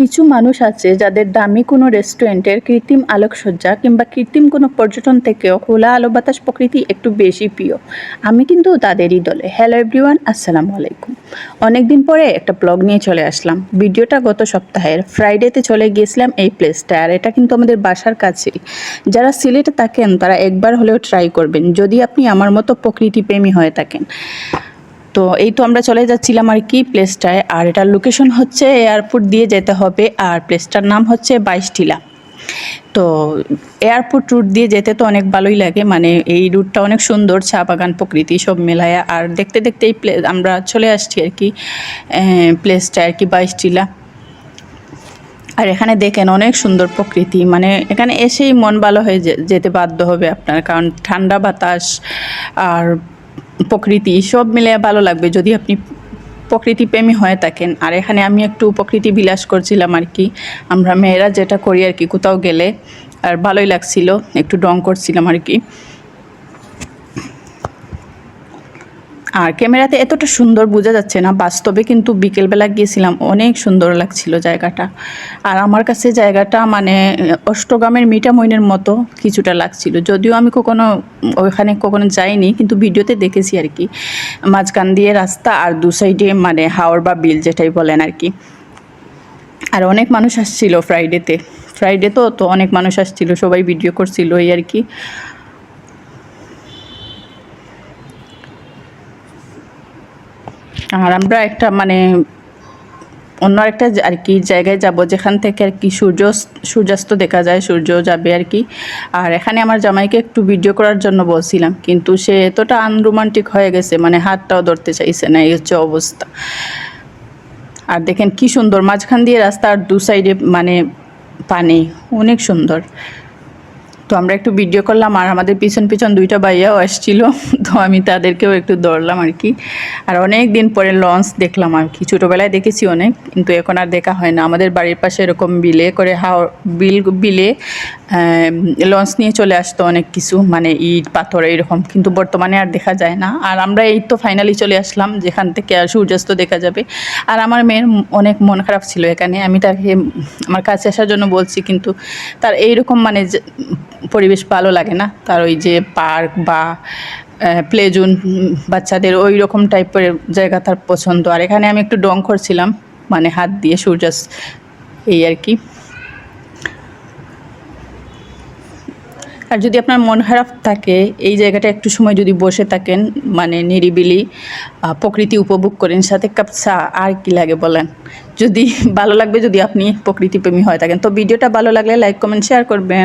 কিছু মানুষ আছে যাদের দামি কোনো রেস্টুরেন্টের কৃত্রিম আলোকসজ্জা কিংবা কৃত্রিম কোনো পর্যটন থেকেও খোলা আলো বাতাস প্রকৃতি একটু বেশি প্রিয়। আমি কিন্তু তাদেরই দলে। হ্যালো এভরিওয়ান আসসালামু আলাইকুম। অনেকদিন পরে একটা ব্লগ নিয়ে চলে আসলাম। ভিডিওটা গত সপ্তাহের ফ্রাইডেতে চলে গিয়েছিলাম এই প্লেসটা আর এটা কিন্তু আমাদের বাসার কাছেই। যারা সিলেটে থাকেন তারা একবার হলেও ট্রাই করবেন। যদি আপনি আমার মতো প্রকৃতি প্রেমী হয়ে থাকেন। তো এই তো আমরা চলে যাচ্ছিলাম আর কি প্লেসটায় আর এটার লোকেশন হচ্ছে এয়ারপোর্ট দিয়ে যেতে হবে। আর প্লেসটার নাম হচ্ছে বাইশটিলা। তো এয়ারপোর্ট রুট দিয়ে যেতে তো অনেক ভালোই লাগে। মানে এই রুটটা অনেক সুন্দর, চা বাগান, প্রকৃতি সব মেলায়। আর দেখতে দেখতে এই প্লে আমরা চলে আসছি আর কি প্লেসটা আর কি বাইশটিলা। আর এখানে দেখেন অনেক সুন্দর প্রকৃতি। মানে এখানে এসেই মন ভালো হয়ে যেতে বাধ্য হবে আপনার। কারণ ঠান্ডা বাতাস আর প্রকৃতি, সব মিলে ভালো লাগবে যদি আপনি প্রকৃতি প্রেমী হয়ে থাকেন। আর এখানে আমি একটু প্রকৃতি বিলাস করছিলাম আর কি। আমরা মেয়েরা যেটা করি আর কি, কোথাও গেলে, আর ভালোই লাগছিল, একটু ডং করছিলাম আর কি। আর ক্যামেরাতে এতটা সুন্দর বোঝা যাচ্ছে না, বাস্তবে কিন্তু বিকেলবেলা গিয়েছিলাম, অনেক সুন্দর লাগছিল জায়গাটা। আর আমার কাছে জায়গাটা মানে অষ্টগ্রামের মিঠা মইনের মতো কিছুটা লাগছিল। যদিও আমি কখনো ওইখানে কখনো যাইনি, কিন্তু ভিডিওতে দেখেছি আর কি। মাঝখান দিয়ে রাস্তা আর দু সাইডে মানে হাওড় বা বিল যেটাই বলেন আর কি। আর অনেক মানুষ আসছিল ফ্রাইডেতে ফ্রাইডে তো তো অনেক মানুষ আসছিল, সবাই ভিডিও করছিল এই আর কি। আর আমরা একটা মানে অন্য একটা আর কি জায়গায় যাব, যেখান থেকে আর কি সূর্য সূর্যাস্ত দেখা যায়, সূর্য যাবে আর কি। আর এখানে আমার জামাইকে একটু ভিডিও করার জন্য বলছিলাম, কিন্তু সে এতটা আনরোমান্টিক হয়ে গেছে মানে হাতটাও ধরতে চাইছে না, এই হচ্ছে অবস্থা। আর দেখেন কি সুন্দর, মাঝখান দিয়ে রাস্তা আর দু সাইডে মানে পানি, অনেক সুন্দর। তো আমরা একটু ভিডিও করলাম আর আমাদের পিছন পিছন দুইটা ভাইয়াও আসছিল। তো আমি তাদেরকেও একটু দৌড়লাম আর কি। আর অনেক দিন পরে লঞ্চ দেখলাম আর কি। ছোটোবেলায় দেখেছি অনেক, কিন্তু এখন আর দেখা হয় না। আমাদের বাড়ির পাশে এরকম বিলে করে হাও, বিল, বিলে লঞ্চ নিয়ে চলে আসতো অনেক কিছু। মানে ইট, পাথর এরকম কিন্তু বর্তমানে আর দেখা যায় না। আর আমরা এই তো ফাইনালি চলে আসলাম। যেখান থেকে আর সূর্যাস্ত দেখা যাবে। আর আমার মেয়ের অনেক মন খারাপ ছিল এখানে। আমি তাকে, আমার কাছে আসার জন্য বলছি, কিন্তু তার এইরকম মানে পরিবেশ ভালো লাগে না। তার ওই যে পার্ক বা প্লে জোন বাচ্চাদের ওই রকম টাইপের জায়গা তার পছন্দ। আর এখানে আমি একটু ডং করছিলাম মানে হাত দিয়ে সূর্যাস্ত, এই আর কি। আর যদি আপনার মন খারাপ থাকে, এই জায়গাটা একটু সময় যদি বসে থাকেন মানে নিরিবিলি প্রকৃতি উপভোগ করেন, সাথে কাপ চা আর কি লাগে বলেন। যদি ভালো লাগবে, যদি আপনি প্রকৃতিপ্রেমী হয়ে থাকেন। তো ভিডিওটা ভালো লাগলে লাইক, কমেন্ট শেয়ার করবেন।